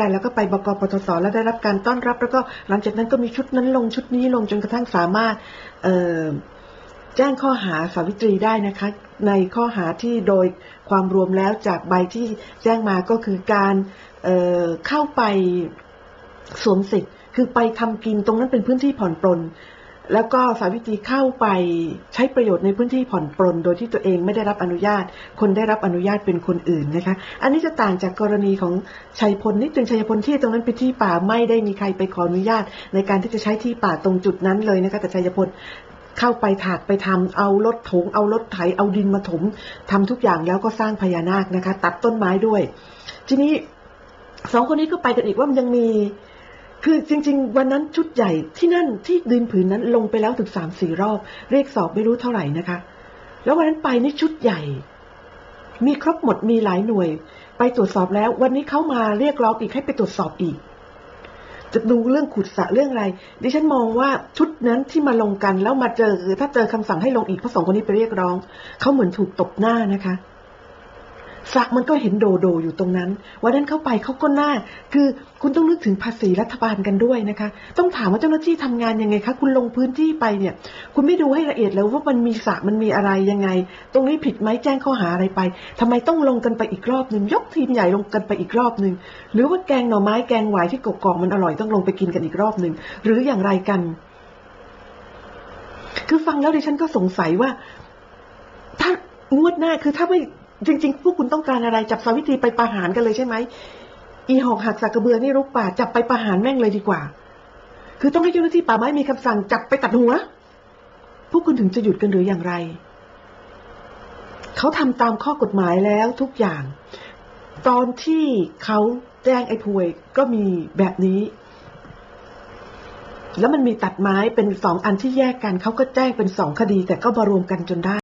กันแล้วก็ไปบกปตสแล้วได้รับการต้อนรับ แล้วก็หลังจากนั้นก็มีชุดนั้นลงชุดนี้ลงจนกระทั่งสามารถแจ้งข้อหาสาวิตรีได้นะคะ ในข้อหาที่โดยความรวมแล้วจากใบที่แจ้งมาก็คือการเเข้าไปสวมสิทธิ์คือไปทำกินตรงนั้นเป็นพื้นที่ผ่อนปลน แล้วก็สาวิตรีเข้าไปใช้ประโยชน์ในพื้นที่ผ่อนปลนโดยที่ตัวเองไม่ได้รับอนุญาต คนได้รับอนุญาตเป็นคนอื่นนะคะ อันนี้จะต่างจากกรณีของชัยพลนิดนึงชัยพลที่ตรงนั้นเป็นที่ป่าไม่ได้มีใครไปขออนุญาต ในการที่จะใช้ที่ป่าตรงจุดนั้นเลยนะคะแต่ชัยพลเข้าไปถากไปทำเอารถถงเอารถไถเอาดินมาถมทำทุกอย่างแล้วก็สร้างพญานาคนะคะ ตัดต้นไม้ด้วย ทีนี้สองคนนี้ก็ไปกันอีกว่ามันยังมี คือจริง ๆ วันนั้นชุดใหญ่ที่นั่นที่ดินผืนนั้นลงไปแล้วถึงสามสี่รอบ เรียกสอบไม่รู้เท่าไหร่นะคะ แล้ววันนั้นไปนี่ชุดใหญ่ มีครบหมดมีหลายหน่วย ไปตรวจสอบแล้ว วันนี้เขามาเรียกร้องอีกให้ไปตรวจสอบอีก จะดูเรื่องขุดสะเรื่องอะไร ดิฉันมองว่าชุดนั้นที่มาลงกันแล้วมาเจอถ้าเจอคำสั่งให้ลงอีกเพราะสองคนนี้ไปเรียกร้องเขาเหมือนถูกตบหน้านะคะ สระมันก็เห็นโดโดอยู่ตรงนั้น วันนั้นเข้าไปเขาก็หน้าคือคุณต้องนึกถึงภาษีรัฐบาลกันด้วยนะคะ ต้องถามว่าเจ้าหน้าที่ทำงานยังไงคะ คุณลงพื้นที่ไปเนี่ย คุณไม่ดูให้ละเอียดแล้วว่ามันมีสระมันมีอะไรยังไง ตรงนี้ผิดไหมแจ้งข้อหาอะไรไปทำไมต้องลงกันไปอีกรอบหนึ่งยกทีมใหญ่ลงกันไปอีกรอบหนึ่งหรือว่าแกงหน่อไม้แกงหวายที่กกอกมันอร่อยต้องลงไปกินกันอีกรอบหนึ่งหรืออย่างไรกัน คือฟังแล้วดิฉันก็สงสัยว่า ถ้างวดหน้าคือถ้าไม่ จริง ๆ พวกคุณต้องการอะไรจับสาวิตรีไปประหารกันเลยใช่ไหมอีหอกหักสักกระเบือนี่รุกป่าจับไปประหารแม่งเลยดีกว่า คือต้องให้เจ้าหน้าที่ป่าไม้มีคำสั่งจับไปตัดหัว พวกคุณถึงจะหยุดกันหรืออย่างไร เขาทำตามข้อกฎหมายแล้วทุกอย่าง ตอนที่เขาแจ้งไอ้พวยก็มีแบบนี้ แล้วมันมีตัดไม้เป็นสองอันที่แยกกัน เขาก็แจ้งเป็นสองคดี แต่ก็มารวมกันจนได้